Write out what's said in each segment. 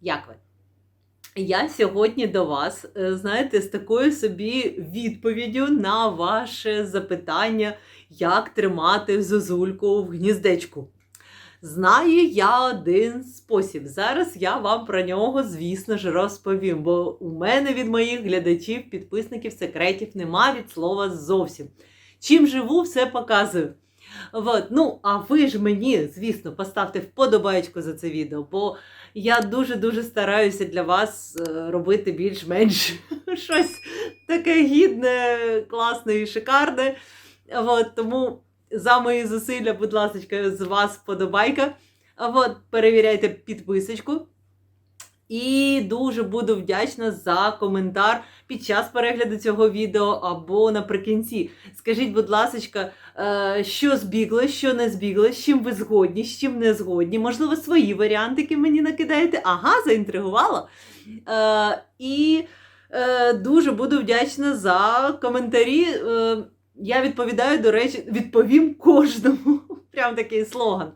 Як ви? Я сьогодні до вас, е, знаєте, з такою собі відповіддю на ваше запитання, як тримати зозульку в гніздечку. Знаю я один спосіб. Зараз я вам про нього, звісно ж, розповім, бо у мене від моїх глядачів, підписників, секретів нема від слова зовсім. Чим живу, все показую. От, ну, а ви ж мені, звісно, поставте вподобайку за це відео, бо я дуже-дуже стараюся для вас е, робити більш-менш щось таке гідне, класне і шикарне. От, тому за мої зусилля, будь ласка, з вас вподобайка. От, перевіряйте підписочку. І дуже буду вдячна за коментар під час перегляду цього відео або наприкінці. Скажіть, будь ласка, е, що збігло, що не збігло, з чим ви згодні, з чим не згодні. Можливо, свої варіантики мені накидаєте. Ага, заінтригувала. Е, І е, дуже буду вдячна за коментарі. Я відповідаю, до речі, відповім кожному. Прям такий слоган.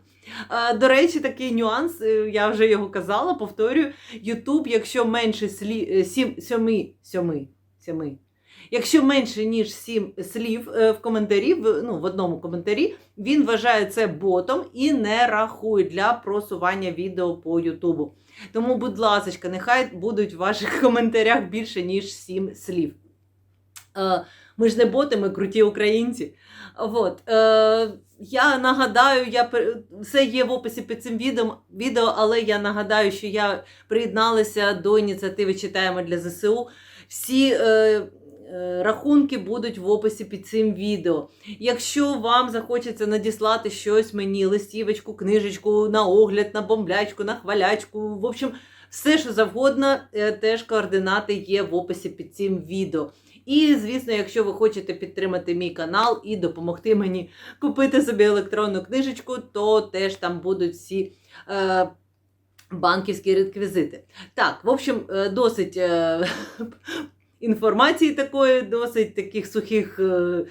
До речі, такий нюанс, е, я вже його казала, повторюю. Ютуб, якщо менше слів, е, сім, сьоми, сьоми, сьоми. Якщо менше, ніж сім слів е, в коментарі, в, ну, в одному коментарі, він вважає це ботом і не рахує для просування відео по Ютубу. Тому, будь ласка, нехай будуть в ваших коментарях більше, ніж сім слів. Ми ж не боти, ми круті українці. От, я нагадаю, я все є в описі під цим відео, але я нагадаю, що я приєдналася до ініціативи Читаємо для ЗСУ. Всі е, е, рахунки будуть в описі під цим відео. Якщо вам захочеться надіслати щось мені, листівочку, книжечку, на огляд, на бомблячку, на хвалячку, в общем, все, що завгодно, е, теж координати є в описі під цим відео. І, звісно, якщо ви хочете підтримати мій канал і допомогти мені купити собі електронну книжечку, то теж там будуть всі е, банківські реквізити. Так, в общем, е, досить е, інформації такої, досить таких сухих. Е,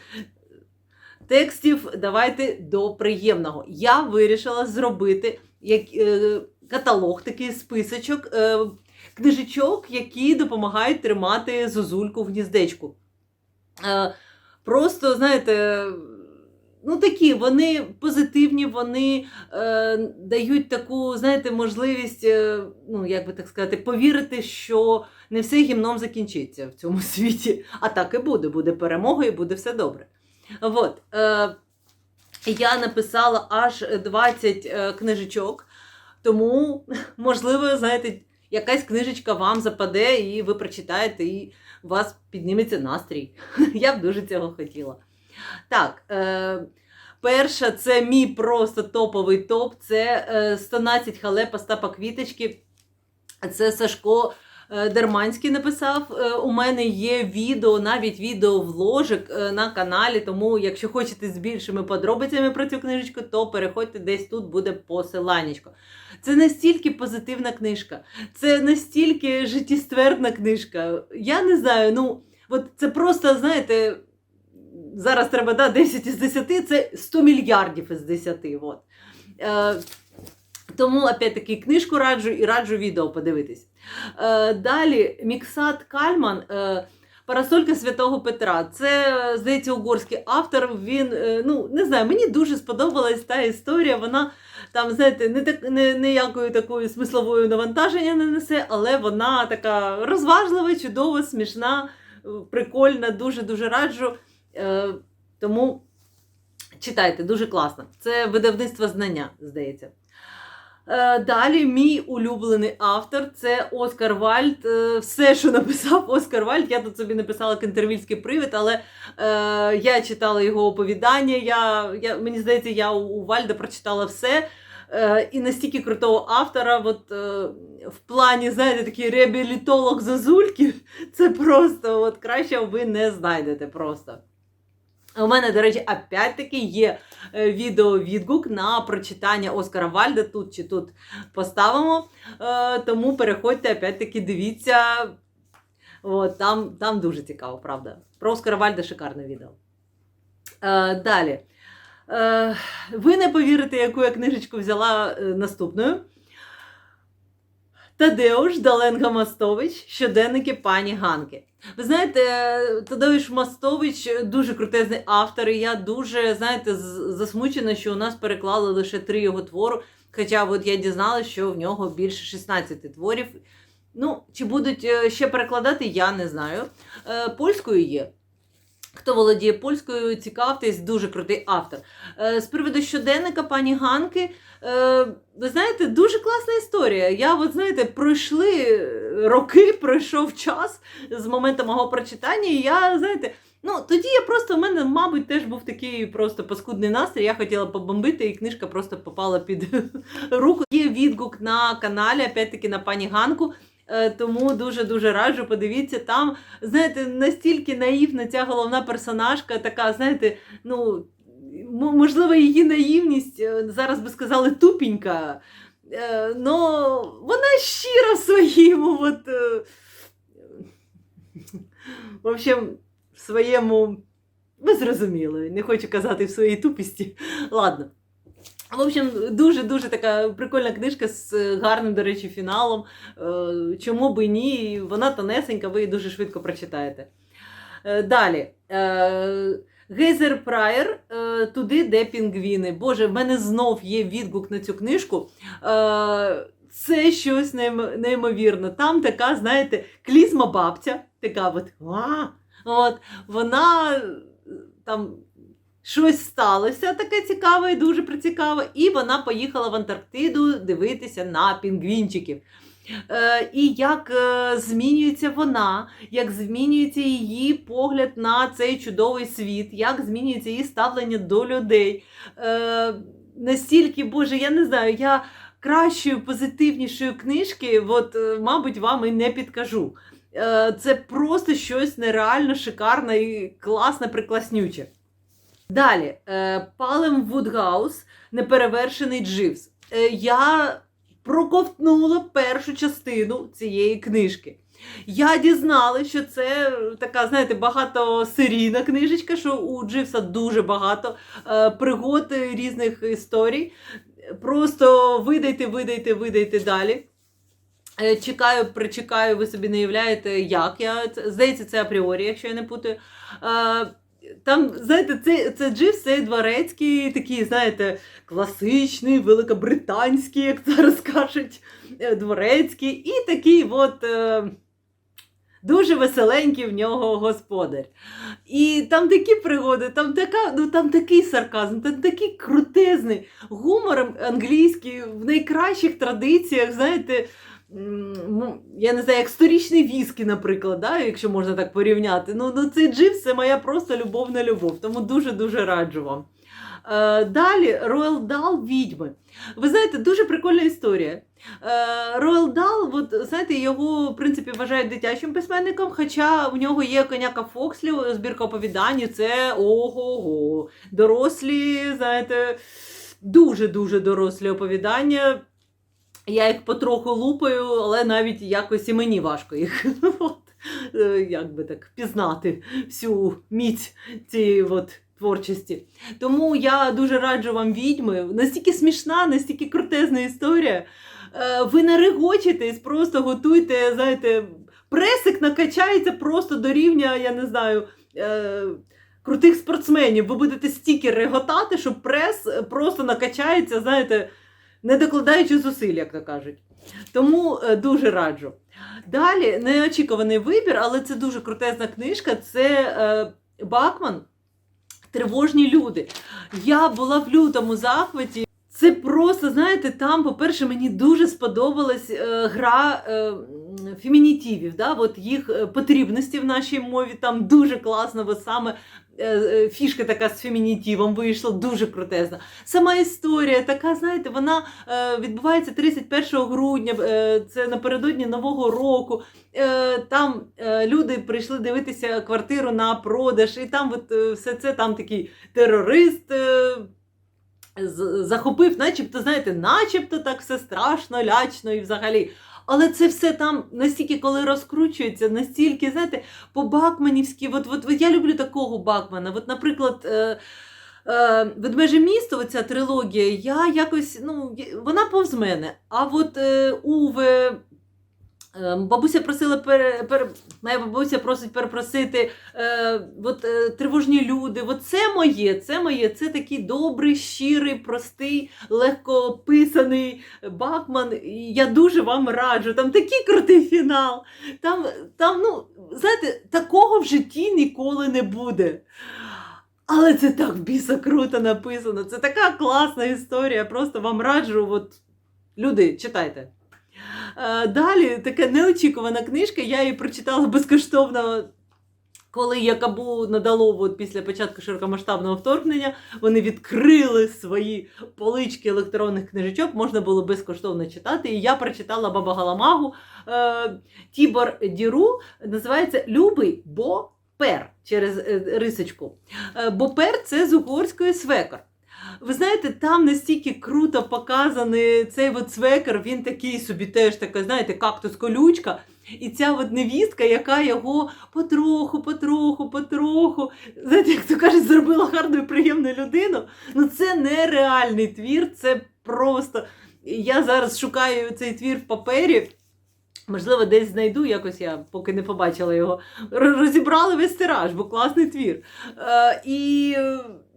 Текстів давайте до приємного. Я вирішила зробити як, е, каталог, такий списочок е, книжечок, які допомагають тримати зозульку в гніздечку. Е, Просто, знаєте, ну такі, вони позитивні, вони е, дають таку, знаєте, можливість, е, ну, як би так сказати, повірити, що не все гімном закінчиться в цьому світі. А так і буде, буде перемога і буде все добре. От, е, я написала аж 20 е, книжечок, тому, можливо, знаєте, якась книжечка вам западе, і ви прочитаєте, і у вас підніметься настрій. Я б дуже цього хотіла. Так, е, перша це мій просто топовий топ. Це е, 112 халеп Остапа Квіточки. Це Сашко е, Дерманський написав. Е, У мене є відео, навіть відеовложик е, на каналі. Тому, якщо хочете з більшими подробицями про цю книжечку, то переходьте десь тут буде посиланнячко. Це настільки позитивна книжка, це настільки життєствердна книжка. Я не знаю, ну от це просто, знаєте, зараз треба да, 10 із 10, це 100 мільярдів із 10. От. Е, тому, опять-таки, книжку раджу і раджу відео подивитись. Е, далі, Міксат Кальман. Е, Парасолька Святого Петра. Це, здається, угорський автор. Він, е, ну, не знаю, мені дуже сподобалась та історія. Вона там, знаєте, не так, не, ніякою такою смисловою навантаження не несе, але вона така розважлива, чудова, смішна, е, прикольна, дуже-дуже раджу. Е, тому читайте, дуже класно. Це видавництво знання, здається. Е, Далі мій улюблений автор це Оскар Вальд. Е, Все, що написав Оскар Вальд, я тут собі написала Кентервільський привид, але е, я читала його оповідання. Я, я, мені здається, я у, у Вальда прочитала все. Е, і настільки крутого автора, от, е, в плані, знаєте, такий реабілітолог зазульків, це просто от, краще ви не знайдете просто. У мене, до речі, опять-таки є е, відео-відгук на прочитання Оскара Вальда тут чи тут поставимо. Е, Тому переходьте, опять-таки, дивіться. От, там, там дуже цікаво, правда. Про Оскара Вальда шикарне відео. Е, Далі. Ви не повірите, яку я книжечку взяла наступною. Тадеуш Даленга Мастович, щоденники пані Ганки. Ви знаєте, Тадович Мастович дуже крутезний автор, і я дуже, знаєте, засмучена, що у нас переклали лише три його твору. Хоча от я дізналася, що в нього більше 16 творів. Ну, чи будуть е, ще перекладати, я не знаю. Е, Польською є. Хто володіє польською, цікавтесь, дуже крутий автор. Е, З приводу щоденника пані Ганки, е, ви знаєте, дуже класна історія. Я, от знаєте, пройшли роки, пройшов час з моменту мого прочитання, і я, знаєте, ну тоді я просто в мене, мабуть, теж був такий просто паскудний настрій. Я хотіла побомбити, і книжка просто попала під руку. Є відгук на каналі, опять-таки на пані Ганку. Е, Тому дуже-дуже раджу, подивіться, там, знаєте, настільки наївна ця головна персонажка, така, знаєте, ну, можливо, її наївність, е, зараз би сказали, тупінька. Е, Но вона щира в своєму, от, в общем, в своєму, ви зрозуміли, не хочу казати в своїй тупісті. Ладно. В общем, дуже-дуже така прикольна книжка з гарним, до речі, фіналом. Е, Чому би ні? Вона тонесенька, ви її дуже швидко прочитаєте. Е, Далі. Е, Гейзер Прайер туди, де пінгвіни. Боже, в мене знов є відгук на цю книжку. Це щось нейм- неймовірне. Там така, знаєте, клізма бабця, така от, от вона там щось сталося таке цікаве і дуже прицікаве, і вона поїхала в Антарктиду дивитися на пінгвінчиків. Е, і як е, змінюється вона, як змінюється її погляд на цей чудовий світ, як змінюється її ставлення до людей. Е, настільки, Боже, я не знаю, я кращої, позитивнішої книжки, от, мабуть, вам і не підкажу. Це просто щось нереально шикарне і класне, прикласнюче. Далі, е, Палем Вудгаус, неперевершений Дживс. Е, я проковтнула першу частину цієї книжки. Я дізналася, що це така, знаєте, багатосерійна книжечка, що у Дживса дуже багато е, пригод різних історій. Просто видайте, видайте, видайте далі. Чекаю, причекаю, ви собі не уявляєте, як я. Здається, це апріорі, якщо я не путаю. Там, знаєте, це, це Дживс, це дворецький, такий, знаєте, класичний, великобританський, як зараз кажуть, дворецький, і такий от. Е, Дуже веселенький в нього господар. І там такі пригоди, там, така, ну, там такий сарказм, там такий крутезний гумор англійський в найкращих традиціях, знаєте, я не знаю, як сторічний віскі, наприклад, да, якщо можна так порівняти. Ну, ну цей джип це моя просто любовна любов, тому дуже-дуже раджу вам. Е, далі Роял Дал відьми. Ви знаєте, дуже прикольна історія. Е, Роял Дал, от, знаєте, його в принципі вважають дитячим письменником, хоча в нього є коняка Фокслів, збірка оповідань, це ого-го. Дорослі, знаєте, дуже-дуже дорослі оповідання. Я їх потроху лупаю, але навіть якось і мені важко їх е, як би так, пізнати всю міць цієї от творчості. Тому я дуже раджу вам відьми. Настільки смішна, настільки крутезна історія. Е, Ви нарегочитесь, просто готуйте, знаєте, пресик накачається просто до рівня, я не знаю. е, Крутих спортсменів, ви будете стільки реготати, що прес просто накачається, знаєте, не докладаючи зусиль, як то кажуть. Тому е, дуже раджу. Далі неочікуваний вибір, але це дуже крутезна книжка. Це е, Бакман Тривожні люди. Я була в лютому захваті. Це просто, знаєте, там, по-перше, мені дуже сподобалась е, гра е, м, фемінітивів, да? от їх е, потрібності в нашій мові. Там дуже класно, бо саме фішка така з фемінітивом вийшла, дуже крутезна. Сама історія така, знаєте, вона е, відбувається 31 грудня, е, це напередодні Нового року. Е, там е, люди прийшли дивитися квартиру на продаж, і там от, е, все це там такий терорист. Е, захопив, начебто, знаєте, начебто так все страшно, лячно і взагалі. Але це все там настільки, коли розкручується, настільки, знаєте, по-бакманівськи, от, от, от я люблю такого Бакмана. От, наприклад, е, е, Ведмеже місто, оця трилогія, я якось, ну, вона повз мене. А от е, Уве, Бабуся просила пере, пере, моя бабуся просить перепросити е, от, е, тривожні люди. От це моє, це моє, це такий добрий, щирий, простий, легко описаний Бакман. Я дуже вам раджу. Там такий крутий фінал. Там, там, ну, знаєте, такого в житті ніколи не буде. Але це так біса круто написано. Це така класна історія. Просто вам раджу. От, люди, читайте. Е, Далі така неочікувана книжка. Я її прочитала безкоштовно, коли Якабу надало от після початку широкомасштабного вторгнення. Вони відкрили свої полички електронних книжечок, можна було безкоштовно читати. І я прочитала Баба Галамагу е, Тібор Діру. Називається Любий бо пер через е, рисочку. Е, Бопер це з угорської свекор. Ви знаєте, там настільки круто показаний цей от свекер, він такий собі теж така, знаєте, кактус колючка. І ця от невістка, яка його потроху, потроху, потроху, знаєте, як то кажуть, зробила гарну і приємну людину. Ну це нереальний твір, це просто. Я зараз шукаю цей твір в папері. Можливо, десь знайду, якось я поки не побачила його. Розібрали весь тираж, бо класний твір. Е, і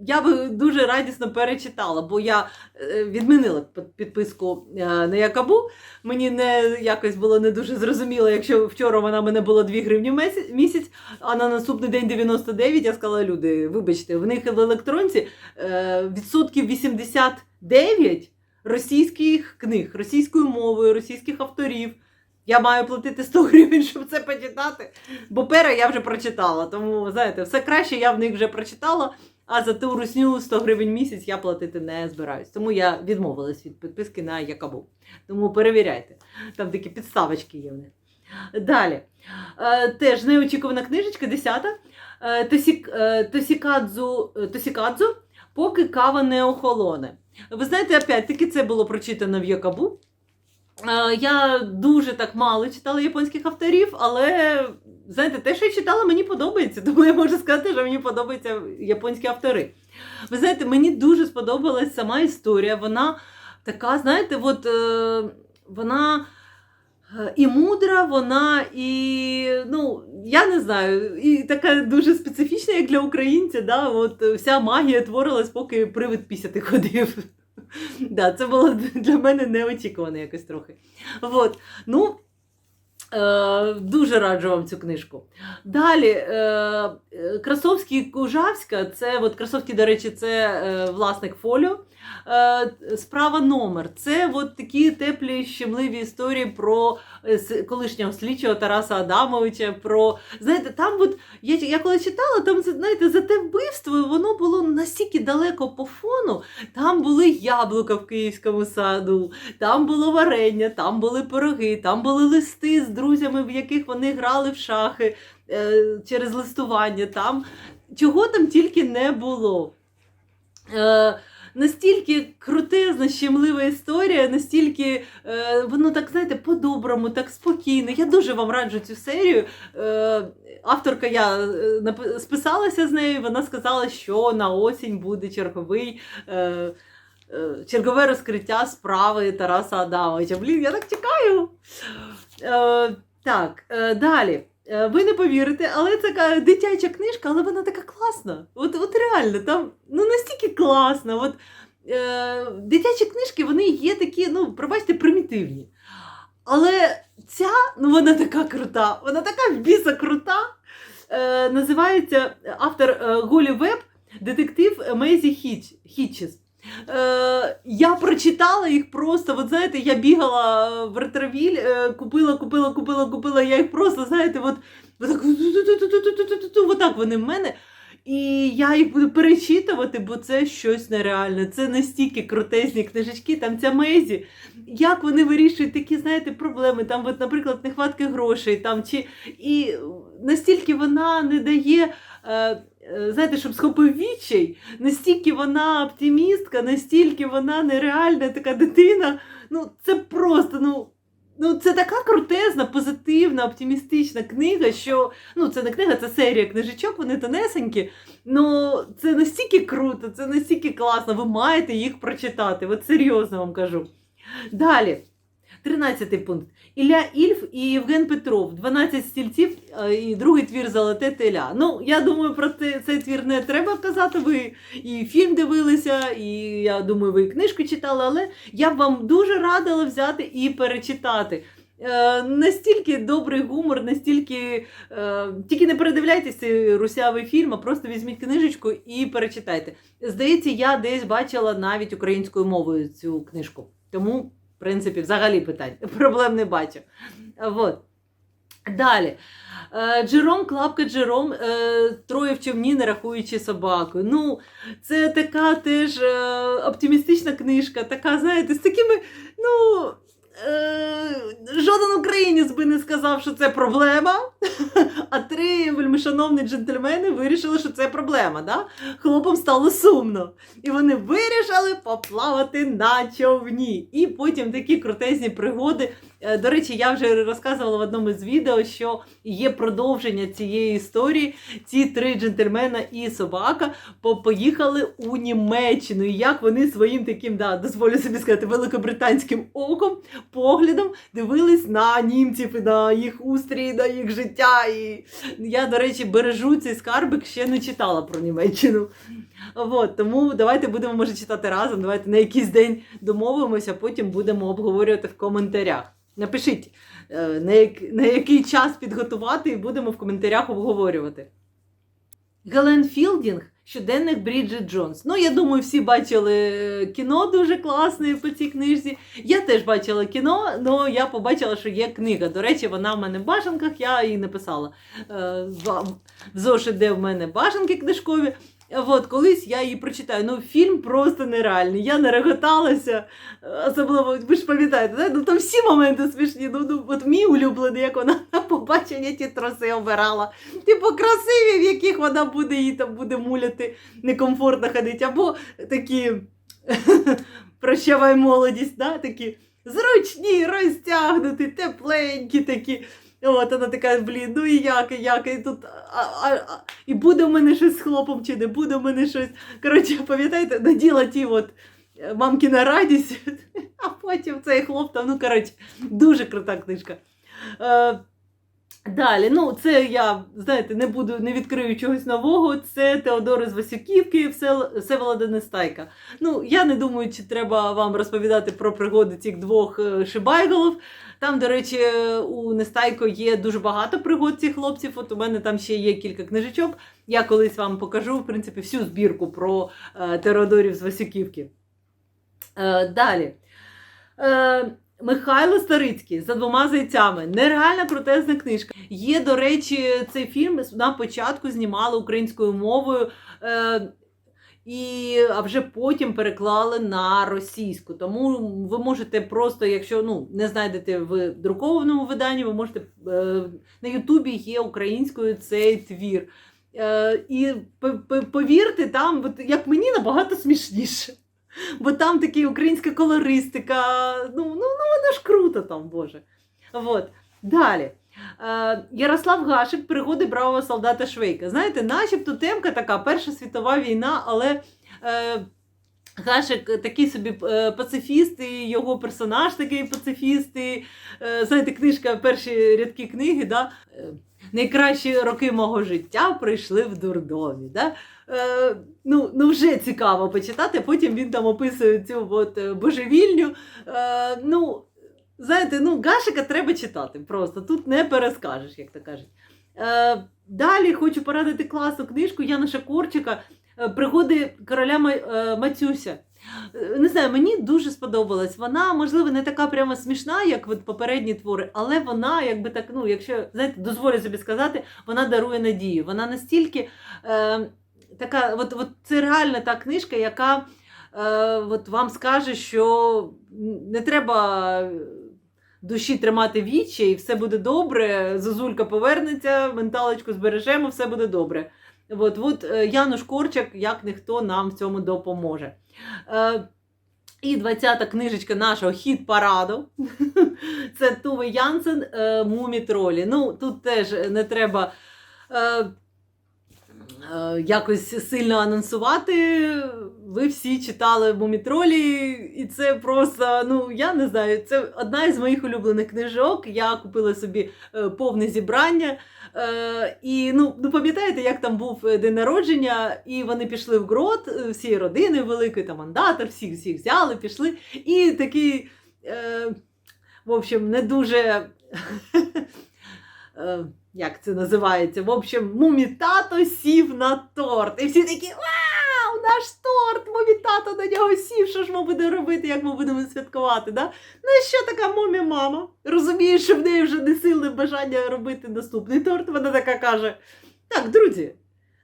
я би дуже радісно перечитала, бо я е, відмінила підписку е, на Якабу. Мені не якось було не дуже зрозуміло, якщо вчора вона мене була 2 гривні місяць, а на наступний день 99, я сказала, люди, вибачте, в них в електронці е, відсотків 89 російських книг, російською мовою, російських авторів. Я маю платити 100 гривень, щоб це почитати. Бо пера я вже прочитала. Тому, знаєте, все краще я в них вже прочитала, а за ту русню 100 гривень місяць я платити не збираюсь. Тому я відмовилась від підписки на Якабу. Тому перевіряйте. Там такі підставочки є в них. Далі. Е, теж неочікувана книжечка, 10. Е, е, Тосікадзу, Тосікадзу, поки кава не охолоне. Ви знаєте, опять-таки це було прочитано в Якабу. Е, Я дуже так мало читала японських авторів, але знаєте, те, що я читала, мені подобається. Тому я можу сказати, що мені подобаються японські автори. Ви знаєте, мені дуже сподобалась сама історія. Вона така, знаєте, от е, вона. е, І мудра, вона і, ну, я не знаю, і така дуже специфічна, як для українця. Да? От вся магія творилась, поки привид пісяти ходив. Да, це було для мене неочікувано якось трохи. От. Ну, е, дуже раджу вам цю книжку. Далі, е, е, Красовський Кужавська, це от Красовський, до речі, це е, власник фоліо. Е, справа номер. Це от такі теплі щемливі історії про е, колишнього слідчого Тараса Адамовича. Про знаєте, там от я, я коли читала, там знаєте, за те вбивство воно було настільки далеко по фону. Там були яблука в київському саду, там було варення, там були пироги, там були листи з друзями, в яких вони грали в шахи е, через листування. Там чого там тільки не було. Настільки крутезна, щемлива історія, настільки е, воно так, знаєте, по-доброму, так спокійно. Я дуже вам раджу цю серію. Е, авторка я е, списалася з нею, вона сказала, що на осінь буде черговий. Е, е, Чергове розкриття справи Тараса Адамовича. Блін, я так чекаю. Е, так, е, далі. Е, Ви не повірите, але це така дитяча книжка, але вона така класна. От, от реально, там ну настільки класна. От, е, дитячі книжки вони є такі, ну, пробачте, примітивні. Але ця, ну вона така крута, вона така в біса крута. Е, називається автор е, Голі Веб, детектив Мейзі Хіч, Хітчес. Е, я прочитала їх просто. От знаєте, я бігала в ретровіль, е, купила, купила, купила, купила. Я їх просто, знаєте, от, отак, отак вони в мене. І я їх буду перечитувати, бо це щось нереальне. Це настільки крутезні книжечки, там ця Мезі. Як вони вирішують такі, знаєте, проблеми, там, от, наприклад, нехватки грошей, там, чи... і настільки вона не дає. Е, е, Знаєте, щоб схопив відчай, настільки вона оптимістка, настільки вона нереальна така дитина. Ну, це просто, ну, ну це така крутезна, позитивна, оптимістична книга, що ну, це не книга, це серія книжечок, вони тонесенькі. Ну, це настільки круто, це настільки класно. Ви маєте їх прочитати. От серйозно вам кажу. Далі. 13 пункт. Ілля Ільф і Євген Петров. 12 стільців е, і другий твір Золоте теля. Ну, я думаю, про цей твір не треба казати. Ви і фільм дивилися, і я думаю, ви і книжку читали, але я б вам дуже радила взяти і перечитати. Е, настільки добрий гумор, настільки. Е, тільки не передивляйтесь цей русявий фільм, а просто візьміть книжечку і перечитайте. Здається, я десь бачила навіть українською мовою цю книжку. Тому, принципі, взагалі питань. Проблем не бачу. От. Далі. Е, Джером, клапка Джером, е, троє в човні, не рахуючи собаку. Ну, це така теж е, оптимістична книжка, така, знаєте, з такими, ну. Е, жоден українець би не сказав, що це проблема. А три вельмишановні джентльмени вирішили, що це проблема. Да? Хлопам стало сумно. І вони вирішили поплавати на човні. І потім такі крутезні пригоди. Е, До речі, я вже розказувала в одному з відео, що є продовження цієї історії. Ці три джентльмена і собака по- поїхали у Німеччину. І як вони своїм таким, да, дозволю собі сказати, великобританським оком, поглядом дивились на німців на їх устрій, на їх життя. І я, до речі, бережу цей скарбик, ще не читала про Німеччину. От, тому давайте будемо може читати разом. Давайте на якийсь день домовимося, потім будемо обговорювати в коментарях. Напишіть, е, на, як, на який час підготувати, і будемо в коментарях обговорювати. Гелен Філдінг, щоденник Бріджит Джонс. Ну, я думаю, всі бачили е, кіно дуже класне по цій книжці. Я теж бачила кіно, але я побачила, що є книга. До речі, вона в мене в бажанках, я її написала. Е, В в зошит, де в мене бажанки книжкові. От, колись я її прочитаю. Ну, фільм просто нереальний. Я не реготалася. Особливо, ви ж пам'ятаєте, да? ну там всі моменти смішні. Ну, ну, от мій улюблений, як вона на побачення ті троси обирала. Типу, красиві, в яких вона буде їй там буде муляти, некомфортно ходити. Або такі прощавай молодість, да? такі зручні, розтягнуті, тепленькі такі. От вона така, блін, ну і як, і як, і тут. А, а, а, і буде в мене щось з хлопом, чи не буде в мене щось. Коротше, пам'ятаєте, наділа ті от мамки мамкіна радість, а потім цей хлоп там, ну коротше, дуже крута книжка. Далі, ну це я, знаєте, не буду, не відкрию чогось нового. Це Теодор з Васюківки, Всеволода Нестайка. Ну, я не думаю, чи треба вам розповідати про пригоди цих двох е, шибайголов. Там, до речі, у Нестайко є дуже багато пригод цих хлопців. От у мене там ще є кілька книжечок. Я колись вам покажу, в принципі, всю збірку про е, Теодорів з Васюківки. Е, далі. Михайло Старицький за двома зайцями. Нереальна крутезна книжка. Є, до речі, цей фільм на початку знімали українською мовою. Е, і, а вже потім переклали на російську. Тому ви можете просто, якщо ну, не знайдете в друкованому виданні, ви можете е, на Ютубі є українською цей твір. Е, і повірте, там, як мені, набагато смішніше. Бо там така українська колористика. Ну, ну, ну воно ж круто там, Боже. Вот. Далі. Е, Ярослав Гашик, пригоди бравого солдата Швейка. Знаєте, начебто темка така Перша світова війна, але е, Гашик такий собі е, пацифіст, і його персонаж такий пацифіст. І, е, знаєте, книжка, перші рядки книги, да? е, найкращі роки мого життя прийшли в дурдомі. Да? Е, ну, ну, вже цікаво почитати. Потім він там описує цю от, е, божевільню. Е, ну, знаєте, ну, Гашика треба читати просто. Тут не перескажеш, як то кажуть. Далі хочу порадити класну книжку Яноша Корчика Пригоди короля Ма- Мацюся. Е, Не знаю, мені дуже сподобалась. Вона, можливо, не така прямо смішна, як от попередні твори, але вона, якби так, ну, якщо знаєте, дозволю собі сказати, вона дарує надію. Вона настільки е, така, от, от це реальна та книжка, яка е, от вам скаже, що не треба душі тримати вічі, і все буде добре. Зозулька повернеться, менталочку збережемо, все буде добре. От, от е, Януш Корчак, як ніхто нам в цьому допоможе. Е, і 20-та книжечка нашого хіт параду. Це Туве Янсен е, Мумі Тролі. Ну, тут теж не треба. Е, якось сильно анонсувати. Ви всі читали Мумітролі, і це просто, ну я не знаю, це одна із моїх улюблених книжок. Я купила собі е, повне зібрання. Е, і ну, ну пам'ятаєте, як там був е, день народження, і вони пішли в грот е, всією родиною великою, там мандатор, всіх всіх взяли, пішли. І такий, е, в общем, не дуже. Як це називається? В общем, мумітато сів на торт. І всі такі вау, наш торт! Мумітато на нього сів. Що ж ми будемо робити, як ми будемо святкувати? Да? Ну і що така мумі мама? Розуміє, що в неї вже не сильне бажання робити наступний торт. Вона така каже: Так, друзі,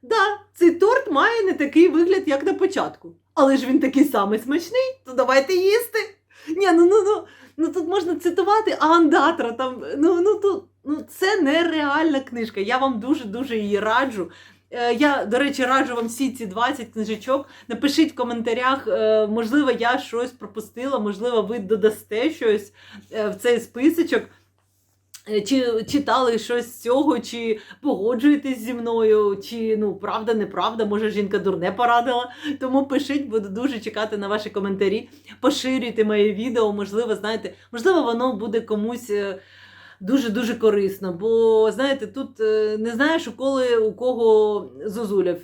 да, цей торт має не такий вигляд, як на початку. Але ж він такий самий смачний, то давайте їсти. Ні, ну ну ну. Ну тут можна цитувати Андатра. Там ну ну тут ну це нереальна книжка. Я вам дуже дуже її раджу. Е, Я, до речі, раджу вам всі ці 20 книжечок. Напишіть в коментарях, е, можливо, я щось пропустила, можливо, ви додасте щось е, в цей списочок. Чи читали щось з цього, чи погоджуєтесь зі мною, чи ну правда, неправда, може жінка дурне порадила. Тому пишіть, буду дуже чекати на ваші коментарі. Поширюйте моє відео, можливо, знаєте, можливо, воно буде комусь. Дуже-дуже корисно, бо знаєте, тут е, не знаєш, у коли у кого зозуля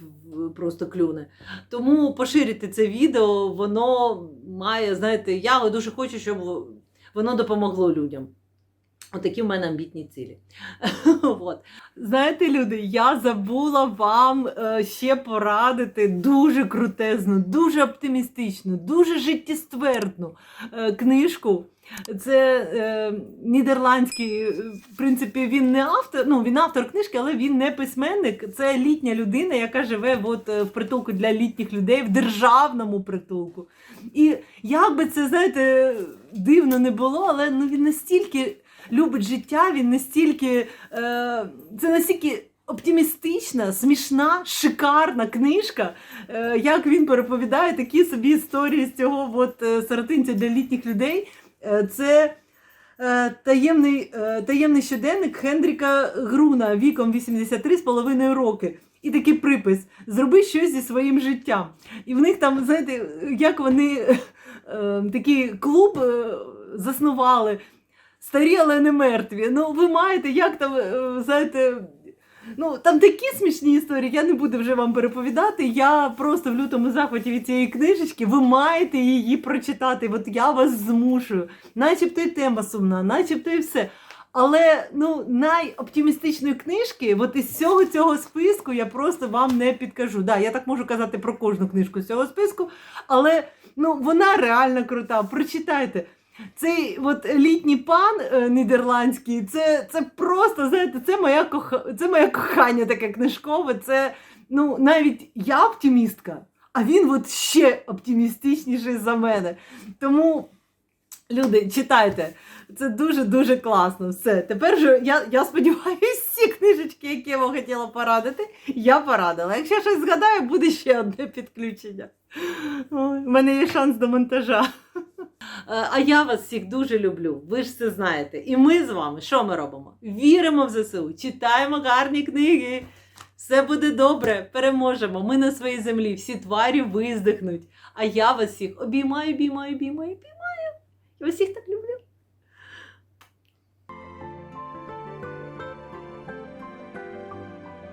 просто клюне. Тому поширюйте це відео, воно має, знаєте, я дуже хочу, щоб воно допомогло людям. Отакі в мене амбітні цілі. От. Знаєте, люди, я забула вам е, ще порадити дуже крутезну, дуже оптимістичну, дуже життєствердну е, книжку. Це е, нідерландський, е, в принципі, він не автор, ну він автор книжки, але він не письменник. Це літня людина, яка живе от, е, в притулку для літніх людей, в державному притулку. І як би це, знаєте, дивно не було, але ну, він настільки любить життя, він настільки. Е, це настільки. Оптимістична, смішна, шикарна книжка, е, як він переповідає такі собі історії з цього от, сиротинця для літніх людей. Е, Це е, таємний, е, таємний щоденник Хендріка Груна віком 83,5 роки. І такий припис: зроби щось зі своїм життям. І в них там, знаєте, як вони такий клуб заснували. Старі, але не мертві. Ну, ви маєте, як там, знаєте. Ну, там такі смішні історії, я не буду вже вам переповідати. Я просто в лютому захваті від цієї книжечки. Ви маєте її прочитати. От я вас змушую. Начебто і тема сумна, начебто і все. Але ну, найоптимістичної книжки, от із всього цього списку я просто вам не підкажу. Да, я так можу казати про кожну книжку з цього списку, але ну, вона реально крута. Прочитайте. Цей от літній пан е, нідерландський, це, це просто, знаєте, це моя коха... це моє кохання таке книжкове. Це ну, навіть я оптимістка, а він от ще оптимістичніший за мене. Тому, люди, читайте. Це дуже-дуже класно. Все. Тепер же я, я сподіваюся, всі книжечки, які я вам хотіла порадити, я порадила. Якщо щось згадаю, буде ще одне підключення. Ой, у мене є шанс до монтажа. Е, А я вас всіх дуже люблю. Ви ж це знаєте. І ми з вами що ми робимо? Віримо в ЗСУ, читаємо гарні книги. Все буде добре, переможемо. Ми на своїй землі, всі тварі виздихнуть. А я вас всіх обіймаю, обіймаю, обіймаю, обіймаю. Я вас всіх так люблю.